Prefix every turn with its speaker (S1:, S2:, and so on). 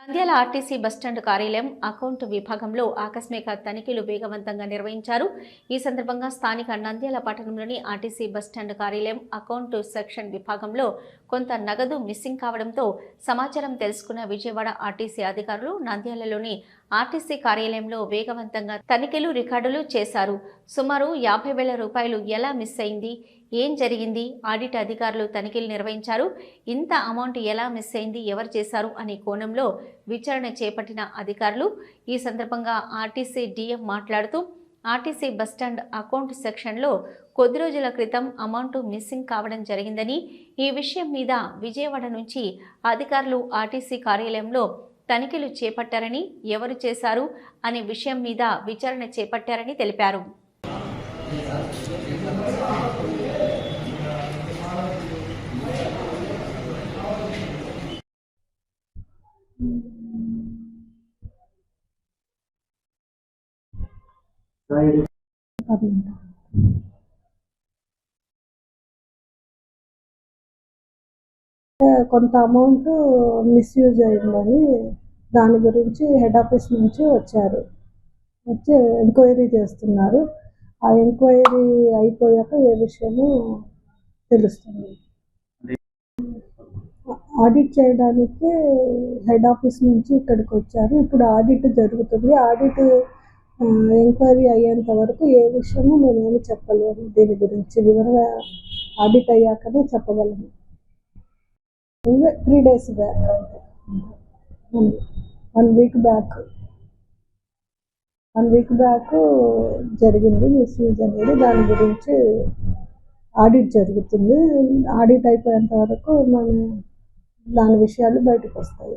S1: Nandyal RTC bus stand కార్యాలయం account విభాగంలో ఆకస్మిక తనిఖీలు వేగవంతంగా నిర్వహించారు. ఈ సందర్భంగా స్థానిక నంద్యాల పట్టణంలోని ఆర్టీసీ బస్టాండ్ కార్యాలయం అకౌంట్ సెక్షన్ విభాగంలో కొంత నగదు మిస్సింగ్ కావడంతో సమాచారం తెలుసుకున్న విజయవాడ ఆర్టీసీ అధికారులు నంద్యాలలోని ఆర్టీసీ కార్యాలయంలో వేగవంతంగా తనిఖీలు రికార్డులు చేశారు. సుమారు యాభై వేల రూపాయలు ఎలా మిస్ అయింది? ఏం జరిగింది? ఆడిట్ అధికారులు తనిఖీలు నిర్వహించారు. ఇంత అమౌంట్ ఎలా మిస్ అయింది? ఎవరు చేశారు? అనే కోణంలో విచారణ చేపట్టిన అధికారులు ఈ సందర్భంగా ఆర్టీసీ డిఎం మాట్లాడుతూ ఆర్టీసీ బస్టాండ్ అకౌంట్ సెక్షన్లో కొద్ది రోజుల క్రితం అమౌంట్ మిస్సింగ్ కావడం జరిగిందని ఈ విషయం మీద విజయవాడ నుంచి అధికారులు ఆర్టీసీ కార్యాలయంలో తనిఖీలు చేపట్టారని ఎవరు చేశారు? అనే విషయం మీద విచారణ చేపట్టారని తెలిపారు.
S2: కొంత అమౌంట్ మిస్యూజ్ అయిందని దాని గురించి హెడ్ ఆఫీస్ నుంచి వచ్చారు. వచ్చి ఎంక్వైరీ చేస్తున్నారు. ఆ ఎంక్వైరీ అయిపోయాక ఏ విషయము తెలుస్తుంది. ఆడిట్ చేయడానికి హెడ్ ఆఫీస్ నుంచి ఇక్కడికి వచ్చారు. ఇప్పుడు ఆడిట్ జరుగుతుంది. ఆడిట్ ఎంక్వైరీ అయ్యేంత వరకు ఏ విషయము నేనేమి చెప్పలేము దీని గురించి వివరంగా ఆడిట్ అయ్యాకనే చెప్పగలను. ఇవే త్రీ డేస్ బ్యాక్ అంటే one week back. One week back జరిగింది మిస్యూజ్ అనేది. దాని గురించి ఆడిట్ జరుగుతుంది. ఆడిట్ అయిపోయేంత వరకు మనం దాని విషయాలు బయటకు వస్తాయి